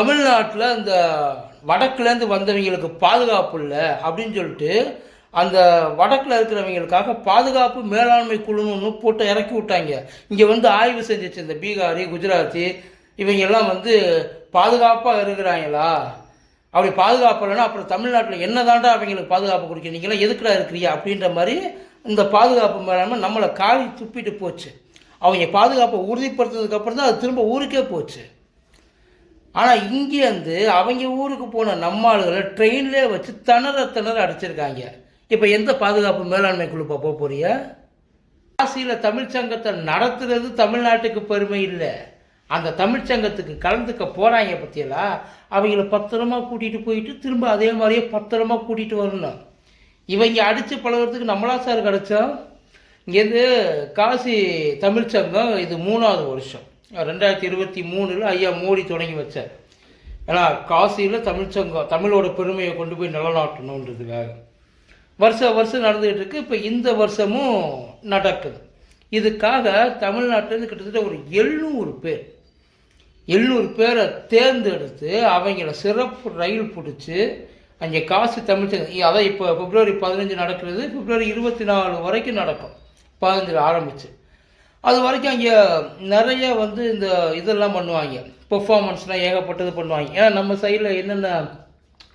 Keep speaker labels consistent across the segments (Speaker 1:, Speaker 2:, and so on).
Speaker 1: தமிழ்நாட்டில் இந்த வடக்குலேருந்து வந்தவங்களுக்கு பாதுகாப்பு இல்லை அப்படின்னு சொல்லிட்டு அந்த வடக்கில் இருக்கிறவங்களுக்காக பாதுகாப்பு மேலாண்மை குழுன்னு ஒன்று போட்டு இறக்கி விட்டாங்க. இங்கே வந்து ஆய்வு செஞ்சுச்சு இந்த பீகாரி குஜராத்தி இவங்க எல்லாம் வந்து பாதுகாப்பாக இருக்கிறாங்களா? அப்படி பாதுகாப்பு இல்லைன்னா அப்புறம் தமிழ்நாட்டில் என்ன தாண்டா அவங்களுக்கு பாதுகாப்பு கொடுக்க? நீங்களாம் எதுக்குடா இருக்கிறியா அப்படின்ற மாதிரி இந்த பாதுகாப்பு மேலாண்மை நம்மளை காலி துப்பிட்டு போச்சு. அவங்க பாதுகாப்பை உறுதிப்படுத்துறதுக்கப்புறம் தான் அது திரும்ப ஊருக்கே போச்சு. ஆனால் இங்கேருந்து அவங்க ஊருக்கு போன நம்ம ஆளுகளை ட்ரெயின்லேயே வச்சு திணற திணற அடிச்சிருக்காங்க. இப்போ எந்த பாதுகாப்பு மேலாண்மை குழு போக போறிய காசியில் தமிழ்ச்சங்கத்தை நடத்துறது தமிழ்நாட்டுக்கு பெருமை இல்லை. அந்த தமிழ்ச்சங்கத்துக்கு கலந்துக்க போகிறாங்க பற்றியெல்லாம் அவங்கள பத்திரமா கூட்டிகிட்டு போயிட்டு திரும்ப அதே மாதிரியே பத்திரமா கூட்டிகிட்டு வரணும். இவங்க அடித்து பழகிறதுக்கு நம்மளா சார் கிடச்சோம்? இங்கேருந்து காசி தமிழ்ச்சங்கம் இது மூணாவது வருஷம். ரெண்டாயிரத்தி இருபத்தி மூணில் ஐயா மோடி தொடங்கி வச்சார். ஏன்னா காசியில் தமிழ்ச்சங்கம் தமிழோட பெருமையை கொண்டு போய் நிலநாட்டணுன்றதுக்காக. வருஷம் வருஷம் நடந்துகிட்டு இருக்கு. இப்போ இந்த வருஷமும் நடக்குது. இதுக்காக தமிழ்நாட்டிலேருந்து கிட்டத்தட்ட ஒரு எழுநூறு பேர் எழுநூறு பேரை தேர்ந்தெடுத்து அவங்கள சிறப்பு ரயில் பிடிச்சி அங்கே காசு தமிழ்ச்சங்கம் அதான் இப்போ பிப்ரவரி பதினஞ்சு நடக்கிறது. பிப்ரவரி இருபத்தி நாலு வரைக்கும் நடக்கும். பதினஞ்சில் ஆரம்பிச்சு. அது வரைக்கும் அங்கே நிறைய வந்து இந்த இதெல்லாம் பண்ணுவாங்க. பெர்ஃபார்மன்ஸ்லாம் ஏகப்பட்டது பண்ணுவாங்க. ஏன்னா நம்ம சைடில் என்னென்ன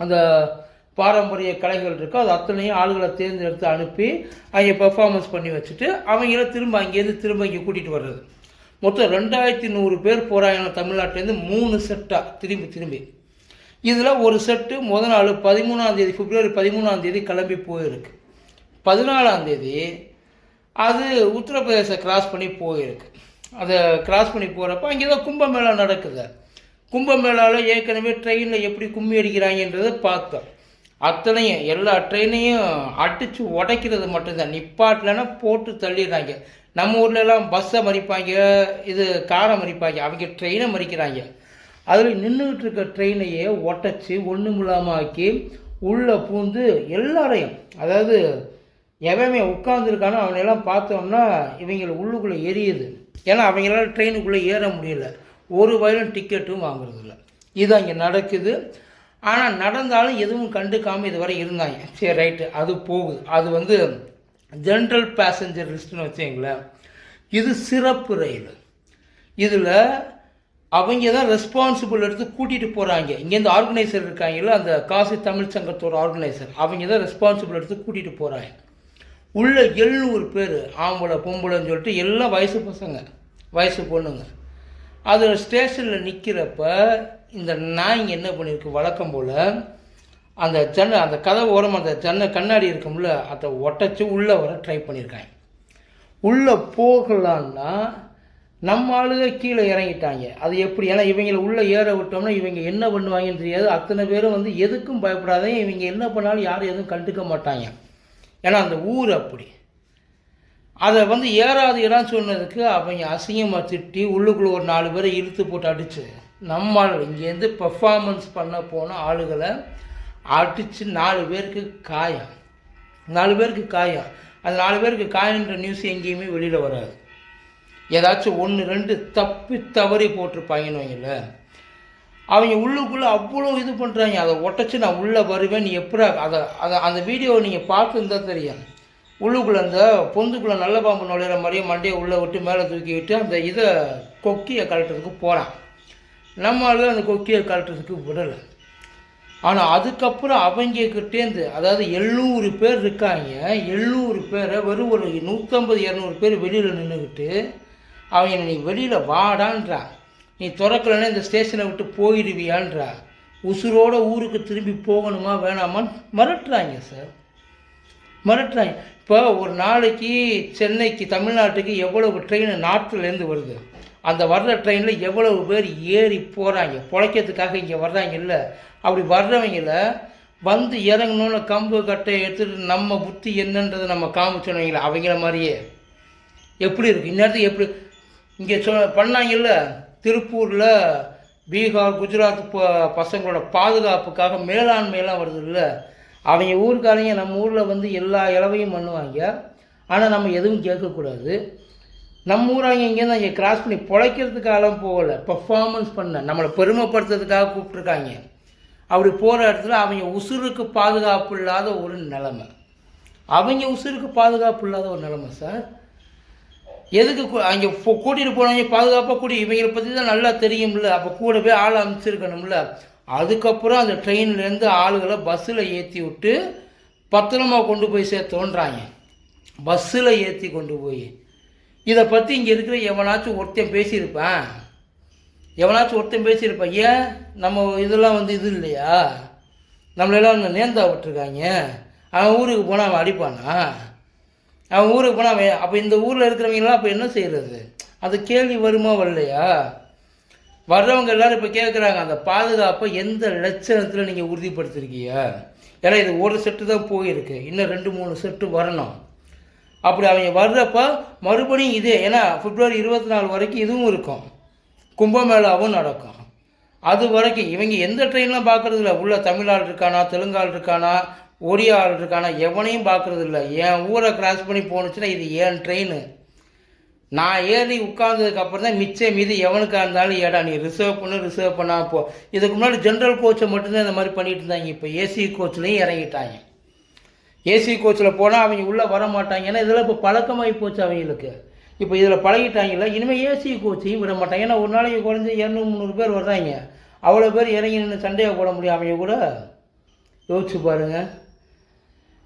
Speaker 1: அந்த பாரம்பரிய கலைகள் இருக்கோ அது அத்தனையும் ஆளுகளை தேர்ந்தெடுத்து அனுப்பி அங்கே பெர்ஃபார்மன்ஸ் பண்ணி வச்சுட்டு அவங்கள திரும்ப அங்கேருந்து திரும்ப இங்கே கூட்டிகிட்டு வர்றது. மொத்தம் ரெண்டாயிரத்தி நூறு பேர் போகிறாங்க தமிழ்நாட்டிலேருந்து மூணு செட்டாக திரும்பி திரும்பி. இதில் ஒரு செட்டு முத நாள் பதிமூணாம் தேதி பிப்ரவரி பதிமூணாம் தேதி கிளம்பி போயிருக்கு. பதினாலாம் தேதி அது உத்தரப்பிரதேச கிராஸ் பண்ணி போயிருக்கு. அதை கிராஸ் பண்ணி போகிறப்ப அங்கே தான் கும்பமேளா நடக்குது. கும்பமேளாவில் ஏற்கனவே ட்ரெயினில் எப்படி கும்மி அடிக்கிறாங்கன்றதை பார்த்தோம். அத்தனையும் எல்லா ட்ரெயினையும் அடித்து உடைக்கிறது மட்டும்தான். நிப்பாட்டலைன்னா போட்டு தள்ளிடுறாங்க. நம்ம ஊர்லலாம் பஸ்ஸை மறிப்பாங்க இது காரை மறிப்பாங்க. அவங்க ட்ரெயினை மறிக்கிறாங்க. அதில் நின்றுக்கிட்டு இருக்க ட்ரெயினையே ஒட்டச்சி ஒன்று முலாமாக்கி ஆக்கி உள்ளே பூந்து எல்லாரையும் அதாவது எவன் உட்காந்துருக்கானோ அவனையெல்லாம் பார்த்தோம்னா இவங்களை உள்ளுக்குள்ளே எரியுது. ஏன்னா அவங்களால ட்ரெயினுக்குள்ளே ஏற முடியல. ஒரு வயலும் டிக்கெட்டும் வாங்குறதில்ல. இது அங்கே நடக்குது. ஆனால் நடந்தாலும் எதுவும் கண்டுக்காமல் இதுவரை இருந்தாங்க. சரி ரைட்டு அது போகுது. அது வந்து ஜென்ரல் பேசஞ்சர் லிஸ்ட்டுன்னு வச்சுங்களேன் இது சிறப்பு ரயில். இதில் அவங்க தான் ரெஸ்பான்சிபிள் எடுத்து கூட்டிகிட்டு போகிறாங்க இங்கேருந்து ஆர்கனைசர் இருக்காங்கல்ல அந்த காசி தமிழ் சங்கத்தோட ஆர்கனைசர் அவங்க தான் ரெஸ்பான்சிபிள் எடுத்து கூட்டிகிட்டு போகிறாங்க உள்ள எழுநூறு பேர் ஆம்பளை பொம்பளைன்னு சொல்லிட்டு எல்லாம் வயசு பசங்க வயசு பொண்ணுங்க. அது ஸ்டேஷனில் நிற்கிறப்ப இந்த நாய்ங்க என்ன பண்ணியிருக்கு வழக்கம் போல் அந்த ஜன்ன அந்த கதவு ஓரம் அந்த ஜன்ன கண்ணாடி இருக்கும்ல அதை ஒட்டச்சி உள்ளே வர ட்ரை பண்ணியிருக்காங்க உள்ளே போகலான்னா நம்ம ஆளுக கீழே இறங்கிட்டாங்க. அது எப்படி? ஏன்னா இவங்களை உள்ளே ஏற விட்டோம்னா இவங்க என்ன பண்ணுவாங்கன்னு தெரியாது. அத்தனை பேரும் வந்து எதுக்கும் பயப்படாதே இவங்க என்ன பண்ணாலும் யாரும் எதுவும் கண்டுக்க மாட்டாங்க. ஏன்னா அந்த ஊர் அப்படி. அதை வந்து ஏறாது இடம் சொன்னதுக்கு அவங்க அசிங்கமாக திட்டி உள்ளுக்குள்ளே ஒரு நாலு பேரை இழுத்து போட்டு அடித்து நம்ம இங்கேருந்து பெர்ஃபார்மன்ஸ் பண்ண போன ஆளுகளை அடித்து நாலு பேருக்கு காயம். நாலு பேருக்கு காயம். அந்த நாலு பேருக்கு காயன்ற நியூஸ் எங்கேயுமே வெளியில் வராது. ஏதாச்சும் ஒன்று ரெண்டு தப்பி தவறி போட்டிருப்பாங்கன்னு வைங்கள அவங்க உள்ளுக்குள்ளே அவ்வளோ இது பண்ணுறாங்க அதை ஒட்டச்சு நான் உள்ளே வருவேன். நீ எப்படா அதை அதை அந்த வீடியோவை நீங்கள் பார்த்துருந்தா தெரியும். உள்ளுக்குள்ளே அந்த பொந்துக்குள்ளே நல்ல பாம்பு நுழையிற மாதிரியே மண்டையை உள்ளே விட்டு மேலே தூக்கிட்டு அந்த இதை கொக்கியை கலட்டுறதுக்கு போகிறான் நம்மளால அந்த கொக்கியை கலட்டுறதுக்கு விடலை. ஆனால் அதுக்கப்புறம் அவங்கக்கிட்டேருந்து அதாவது எழுநூறு பேர் இருக்காங்க. எழுநூறு பேரை வெறும் ஒரு நூற்றம்பது இரநூறு பேர் வெளியில் நின்றுக்கிட்டு அவங்க நீ வெளியில் வாடான்றான். நீ திறக்கலைன்னா இந்த ஸ்டேஷனை விட்டு போயிடுவியான்றா. உசுரோட ஊருக்கு திரும்பி போகணுமா வேணாமான்னு மிரட்டுறாங்க சார். மிரட்டுறாங்க. இப்போ ஒரு நாளைக்கு சென்னைக்கு தமிழ்நாட்டுக்கு எவ்வளவு ட்ரெயின் நார்த்துலேருந்து வருது? அந்த வர்ற ட்ரெயினில் எவ்வளவு பேர் ஏறி போகிறாங்க பிழைக்கிறதுக்காக இங்கே வர்றாங்க இல்லை. அப்படி வர்றவங்கள வந்து இறங்கணும்னு கம்பு கட்டை எடுத்துகிட்டு நம்ம புத்தி என்னன்றதை நம்ம காமிச்சோன்னு அவங்கள மாதிரியே. எப்படி இருக்குது இந்நேரத்துக்கு எப்படி? இங்கே சொ பண்ணாங்கல்ல? திருப்பூரில் பீகார் குஜராத் ப பசங்களோட பாதுகாப்புக்காக மேலாண்மையெல்லாம் வருது இல்லை அவங்க ஊருக்காரங்க நம்ம ஊரில் வந்து எல்லா இளவையும் பண்ணுவாங்க. ஆனால் நம்ம எதுவும் கேட்கக்கூடாது. நம்ம ஊராங்க இங்கேருந்து அங்கே கிராஸ் பண்ணி பிழைக்கிறதுக்காகலாம் போகலை. பர்ஃபார்மன்ஸ் பண்ண நம்மளை பெருமைப்படுத்துறதுக்காக கூப்பிட்ருக்காங்க அப்படி போகிற இடத்துல அவங்க உசுருக்கு பாதுகாப்பு இல்லாத ஒரு நிலமை. அவங்க உசுருக்கு பாதுகாப்பு இல்லாத ஒரு நிலமை சார். எதுக்கு அங்கே கூட்டிகிட்டு போனவங்க பாதுகாப்பாக கூட்டி இவங்களை பற்றி தான் நல்லா தெரியும்ல. அப்போ கூட போய் ஆள் அமைச்சிருக்கணும்ல அதுக்கப்புறம் அந்த ட்ரெயின்லேருந்து ஆளுகளை பஸ்ஸில் ஏற்றி விட்டு பத்திரமா கொண்டு போய் சேர்த்தோன்றாங்க. பஸ்ஸில் ஏற்றி கொண்டு போய். இதை பற்றி இங்கே இருக்கிற எவனாச்சும் ஒருத்தன் பேசியிருப்பேன். எவனாச்சும் ஒருத்தன் பேசியிருப்பேன். ஏன்? நம்ம இதெல்லாம் வந்து இது இல்லையா? நம்மளெல்லாம் நேர்ந்தா விட்டுருக்காங்க அவன் ஊருக்கு போனால் அவன் அடிப்பானா? அவன் ஊருக்கு போனால் அவன் அப்போ இந்த ஊரில் இருக்கிறவங்களாம் அப்போ என்ன செய்கிறது அது கேள்வி வருமா வரலையா? வர்றவங்க எல்லாரும் இப்போ கேட்குறாங்க அந்த பாதுகாப்பை எந்த லட்சணத்தில் நீங்கள் உறுதிப்படுத்திருக்கீங்க? ஏன்னா இது ஒரு செட்டு தான் போயிருக்கு. இன்னும் ரெண்டு மூணு செட்டு வரணும். அப்படி அவங்க வர்றப்ப மறுபடியும் இதே ஏன்னா பிப்ரவரி இருபத்தி நாலு வரைக்கும் இதுவும் இருக்கும். கும்பமேளாவும் நடக்கும். அது வரைக்கும் இவங்க எந்த ட்ரெயின்லாம் பார்க்கறது உள்ளே தமிழ் ஆள் இருக்கானா தெலுங்கால் இருக்கானா ஒடியா ஆள் இருக்கானா எவனையும் பார்க்குறது இல்லை என் ஊரை கிராஸ் பண்ணி போணுச்சுன்னா இது ஏன் ட்ரெயின் நான் ஏறி உட்கார்ந்ததுக்கப்புறம் தான் மிச்சம் மீது எவனுக்காக இருந்தாலும் ஏடா நீ ரிசர்வ் பண்ணு ரிசர்வ் பண்ணா போ. இதுக்கு முன்னாடி ஜென்ரல் கோச்சை மட்டும்தான் இந்த மாதிரி பண்ணிட்டு இருந்தாங்க. இப்போ ஏசி கோச்சிலையும் இறங்கிட்டாங்க. ஏசி கோச்சில் போனால் அவங்க உள்ளே வர மாட்டாங்க. ஏன்னா இதில் இப்போ பழக்கமாகி போச்சு அவங்களுக்கு. இப்போ இதில் பழகிட்டாங்கல்ல இனிமேல் ஏசி கோச்சையும் விட மாட்டாங்க. ஏன்னா ஒரு நாளைக்கு குறைஞ்சி இரநூறு முந்நூறு பேர் வர்றாங்க. அவ்வளோ பேர் இறங்கி நின்று சண்டையை போட முடியும் அவங்க கூட? யோசிச்சு பாருங்கள்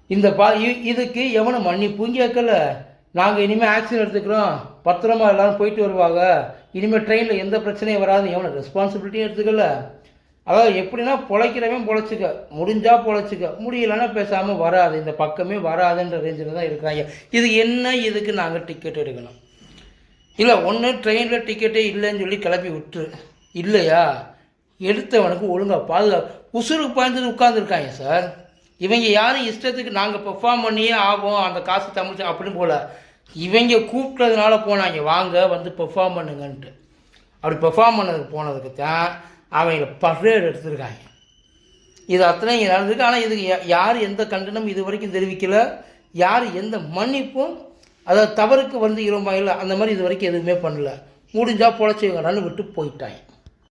Speaker 1: இந்த பா இ- இதுக்கு எவனும் மன்னிப்பும் கேட்கல நாங்கள் இனிமேல் ஆக்ஷன் எடுத்துக்கிறோம். பத்திரமா எல்லாரும் போயிட்டு வருவாங்க. இனிமேல் ட்ரெயினில் எந்த பிரச்சனையும் வராது எவனும் ரெஸ்பான்சிபிலிட்டியும் எடுத்துக்கல. அதாவது எப்படின்னா பொழைக்கிறவன் பொழைச்சிக்க. முடிஞ்சால் பொழைச்சிக்க. முடியலன்னா பேசாமல் வராது. இந்த பக்கமே வராதுன்ற ரேஞ்சில் தான் இருக்கிறாங்க. இது என்ன? இதுக்கு நாங்கள் டிக்கெட் எடுக்கணும். இல்லை ஒன்று ட்ரெயினில் டிக்கெட்டே இல்லைன்னு சொல்லி கிளப்பி விட்டுரு. இல்லையா? எடுத்தவனுக்கு ஒழுங்காக பாதுகாப்பு உசுருக்கு பாய்ந்தது உட்காந்துருக்காங்க சார். இவங்க யாரும் இஷ்டத்துக்கு நாங்கள் பெர்ஃபார்ம் பண்ணியே ஆகும் அந்த காசு தமிழ் அப்படின்னு போல. இவங்க கூப்பிட்டதுனால போனாங்க வாங்க வந்து பெர்ஃபார்ம் பண்ணுங்கன்ட்டு. அப்படி பெர்ஃபார்ம் பண்ணதுக்கு போனதுக்கு தான் அவங்கள பர்ரேட் எடுத்திருக்காங்க. இது அத்தனை இங்கே நடந்திருக்கு. ஆனால் இதுக்கு யார் எந்த கண்டனம் இது வரைக்கும் தெரிவிக்கல. யார் எந்த மன்னிப்பும் அதாவது தவறுக்கு வந்து இருமா இல்லை அந்த மாதிரி இது வரைக்கும் எதுவுமே பண்ணல. முடிஞ்சால் பொழைச்சிக்கடான்னு விட்டு போயிட்டாங்க.